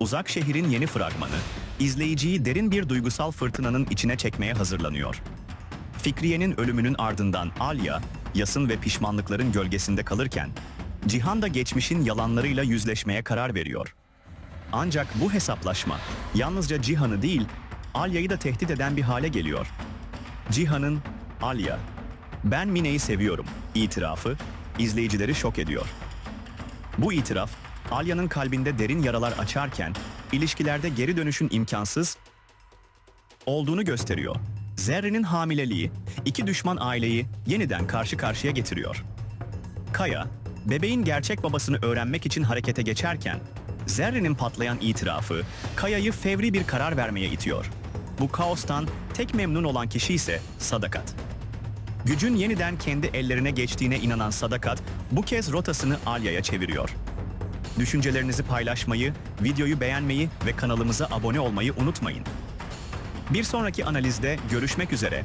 Uzak Şehir'in yeni fragmanı, izleyiciyi derin bir duygusal fırtınanın içine çekmeye hazırlanıyor. Fikriye'nin ölümünün ardından Alya, yasın ve pişmanlıkların gölgesinde kalırken, Cihan da geçmişin yalanlarıyla yüzleşmeye karar veriyor. Ancak bu hesaplaşma yalnızca Cihan'ı değil, Alya'yı da tehdit eden bir hale geliyor. Cihan'ın Alya, ben Mine'yi seviyorum itirafı izleyicileri şok ediyor. Bu itiraf, Alya'nın kalbinde derin yaralar açarken, ilişkilerde geri dönüşün imkansız olduğunu gösteriyor. Zerrin'in hamileliği, iki düşman aileyi yeniden karşı karşıya getiriyor. Kaya, bebeğin gerçek babasını öğrenmek için harekete geçerken, Zerrin'in patlayan itirafı, Kaya'yı fevri bir karar vermeye itiyor. Bu kaostan tek memnun olan kişi ise Sadakat. Gücün yeniden kendi ellerine geçtiğine inanan Sadakat, bu kez rotasını Alya'ya çeviriyor. Düşüncelerinizi paylaşmayı, videoyu beğenmeyi ve kanalımıza abone olmayı unutmayın. Bir sonraki analizde görüşmek üzere.